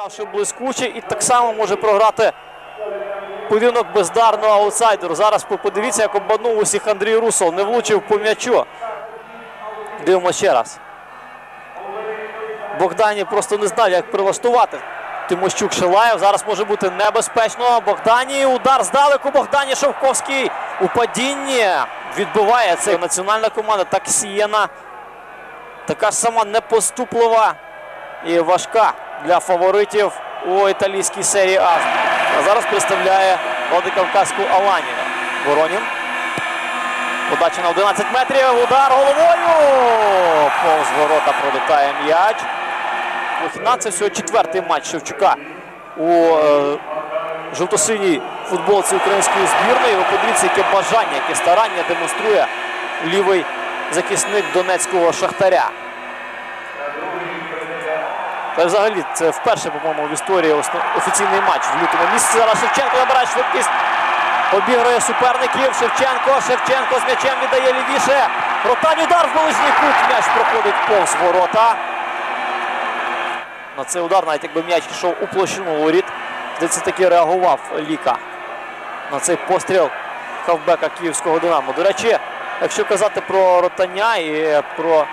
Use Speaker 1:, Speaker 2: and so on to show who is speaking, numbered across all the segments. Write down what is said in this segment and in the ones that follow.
Speaker 1: Гравши блискуче і так само може програти поєдинок бездарного аутсайдеру. Зараз подивіться, як обманув усіх Андрій Русол. Не влучив по м'ячу. Дивимося ще раз. Богдані просто не знав, як прилаштувати. Тимощук Шилаєв. Зараз може бути небезпечно. Богдані. Удар здалеку. Богдані Шовковський у падінні. Відбиває це національна команда Таксієна. Така ж сама непоступлива і важка для фаворитів у італійській серії А. А зараз представляє Владикавказьку Аланіна. Воронін. Подача на 11 метрів. Удар головою. Повз ворота пролітає м'яч. Лохіна це всього четвертий матч Шевчука у е, жовто-синій футболці української збірної. Ви подивіться, яке бажання, яке старання демонструє лівий захисник донецького шахтаря. Та взагалі це вперше, по-моєму, в історії офіційний матч в лютому місяці. Зараз Шевченко набирає швидкість. Обігрує суперників. Шевченко. Шевченко з м'ячем віддає лівіше. Ротань удар в ближній кут. М'яч проходить повз ворота. На цей удар, навіть якби м'яч йшов у площину воріт, здається, таки реагував Ліка на цей постріл хавбека київського Динамо. До речі, якщо казати про ротання і про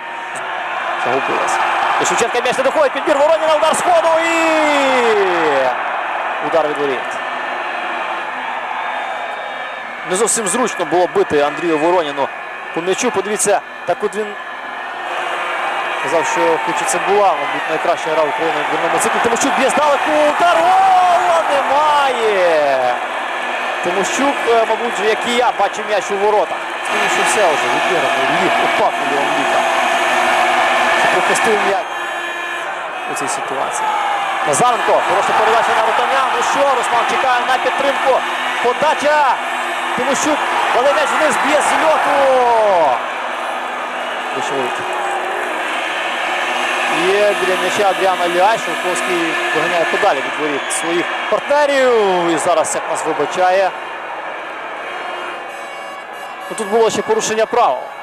Speaker 1: загубилась. До Шевченка м'яч не доходить, підбір Вороніна, удар з ходу і удар від воріт. Не зовсім зручно було бити Андрію Вороніну по м'ячу. Подивіться, так от він казав, що хоч і це була, мабуть, найкраща гра України в дверному циклі. Тимощук б'є здалеку, удар гола немає. Тимощук, е, мабуть, як і я, бачив м'яч у воротах. Скажу, що все вже відбірано. Ліг, упав Леон Ліка. Що пропустив м'яч у цій ситуації. Назаренко, хороша передача на ротаня. Ну що, Руслан чекає на підтримку. Подача. Тимощук, але м'яч вниз б'є з льоту. Є біля м'яча Адріана Ліай. Шовковський доганяє подалі від воріт своїх партнерів. І зараз як нас вибачає. Ну, тут було ще порушення правил.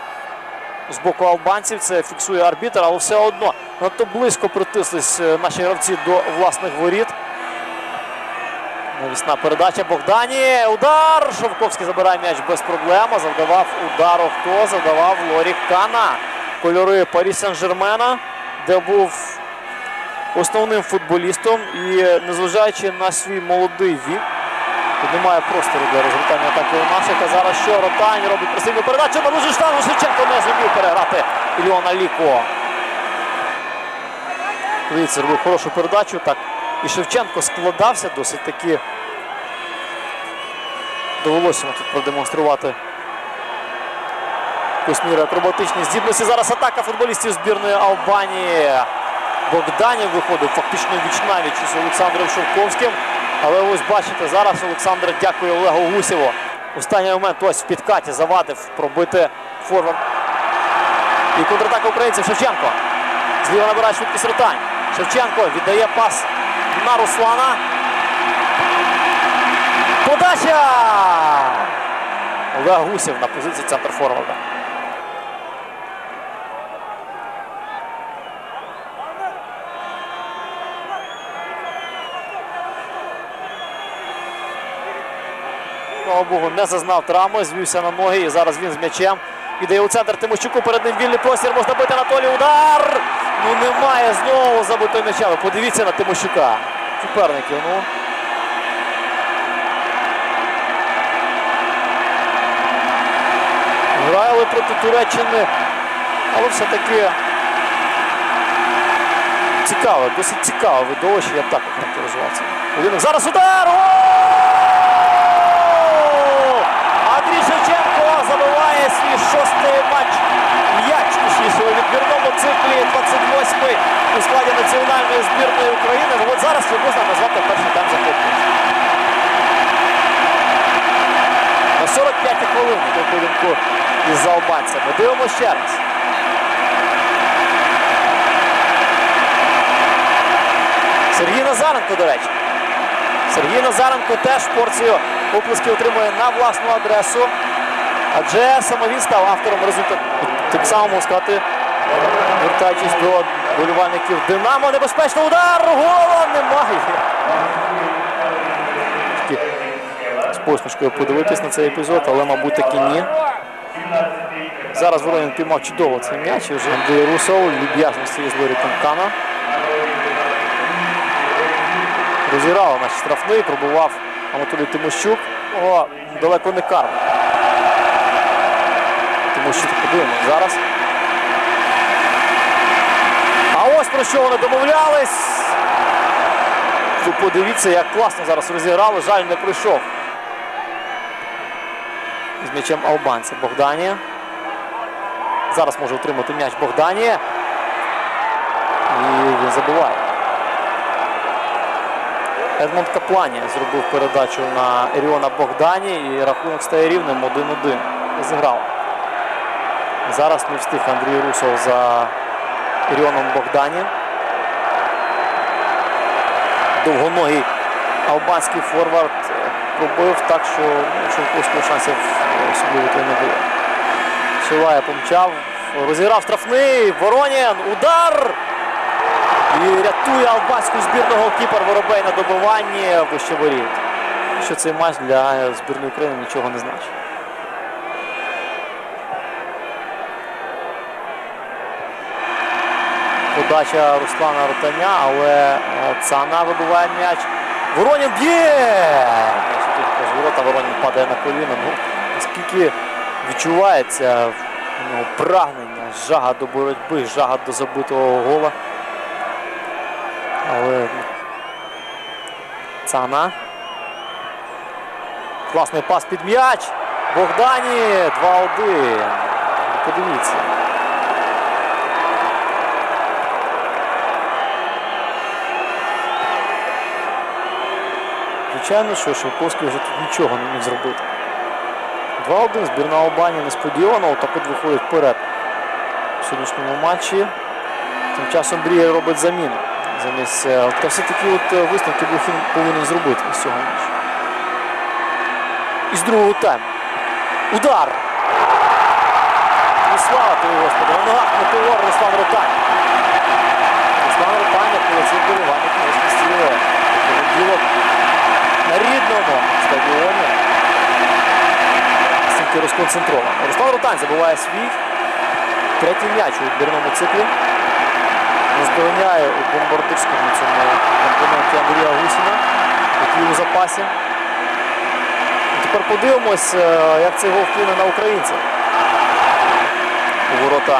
Speaker 1: З боку албанців це фіксує арбітр, але все одно надто близько притислись е, наші гравці до власних воріт. Навісна передача Богдані. Удар! Шовковський забирає м'яч без проблем. Завдавав удару хто? Завдавав Лорі Кана. Кольори Парі Сен-Жермена, де був основним футболістом. І незважаючи на свій молодий вік, тут немає простору для розгортання атаки у наших. А зараз що? Ротань робить пресивну передачу. На дуже штангу Шевченко не зумів переграти Іліона Ліко. Дивіться, робив хорошу передачу. Так. І Шевченко складався досить таки. Довелося тут продемонструвати якусь міру акробатичні здібності. Зараз атака футболістів збірної Албанії. Богданів виходив фактично віч-навіч із Олександром Шовковським. Але ось бачите, зараз Олександр дякує Олегу Гусєву. Останній момент ось в підкаті завадив пробити форвард. І контратака українців Шевченко. Зліва набирає швидкість Ротань. Шевченко віддає пас на Руслана. Подача! Олег Гусєв на позиції центр форварда. Слава Богу, не зазнав травми, звівся на ноги і зараз він з м'ячем. Віддає у центр Тимощуку, перед ним вільний простір, можна бити Анатолій. Удар! Ну немає знову забитого м'яча. Подивіться на Тимощука. Суперників, ну. Грали проти Туреччини, але все-таки цікаве, досить цікаве видовище, я б так охарактеризував. Зараз удар! Гол! Андрій Шевченко забиває свій шостий матч. М'яч точніше у відбірному 28-й у складі національної збірної України. Ну, от зараз це можна назвати перший тайм захоплюючим. На 45 хвилин до поєдинку із албанцями. Дивимося ще раз. Сергій Назаренко, до речі. Сергій Назаренко теж порцію оплески отримує на власну адресу. Адже саме він став автором результату. Само можна сказати, вертаючись до болівальників Динамо. Небезпечний удар. Гола немає. З посмішкою подивитись на цей епізод, але, мабуть, таки ні. Зараз Воронін піймав чудово цей м'яч. Вже Андрій Русов, люб'язності із Лорі Канкана. Розіграв наш штрафний, пробував Анатолій Тимощук. О, далеко не карма. Тимощук подивимось зараз. Ось про що вони домовлялись. Ви подивіться, як класно зараз розіграли. Жаль, не прийшов. З м'ячем албанця Богдані. Зараз може отримати м'яч Богдані. І він забуває. Едмонд Каплані зробив передачу на Еріона Богдані і рахунок стає рівним 1-1. Зіграв. Зараз не встиг Андрій Русов за Еріоном Богдані. Довгоногий албанський форвард е, пробив так, що ну, шансів особливо не було. Шилає помчав, розіграв штрафний, Воронін, удар! І рятує албанську збірну голкіпер Воробей на добиванні вище воріт. Що цей матч для збірної України нічого не значить. Подача Руслана Ротаня, але е, Цана вибиває м'яч. Воронін б'є! Тут ворота Воронін падає на коліна. Ну, наскільки відчувається нього прагнення, жага до боротьби, жага до забитого гола. Але ну, Цана. Класний пас під м'яч. Богдані 2-1. Подивіться. Звичайно, що Шевковський вже тут нічого не міг зробити. 2-1 збірна Албанії несподівано, так от виходить вперед в сьогоднішньому матчі. Тим часом Брія робить заміну. Замість, е, та все-таки от е, висновки Блохін повинен зробити з цього матчу. Із другого тайму. Удар! І слава тобі, Господи, ногах Метеор Руслан Ротань. Руслан Ротань, коли цей вболівальник не змістили. Понеділок на стадіоні. Стільки розконцентровано. Руслан Ротань забуває свій третій м'яч у відбірному циклі. Наздоганяє у бомбардирському цьому компоненті Андрія Гусіна, який у запасі. Тепер подивимось, е, як цей гол вплине на українців. У ворота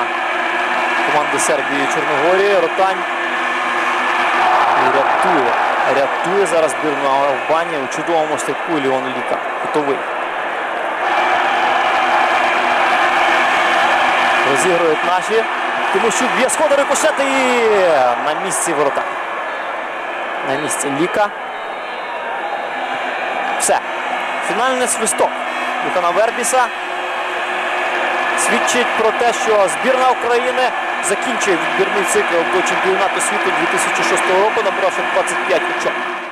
Speaker 1: команди Сербії і Чорногорії. Ротань рятує. Рятує зараз збірну Албанії у чудовому степку Ліон Ліка. Готовий. Розігрують наші. Тимощук б'є сходи рикошет і на місці ворота. На місці Ліка. Все. Фінальний свисток Лукана Вербіса свідчить про те, що збірна України закінчує відбірний цикл до чемпіонату світу 2006 року, набравши 25 очок.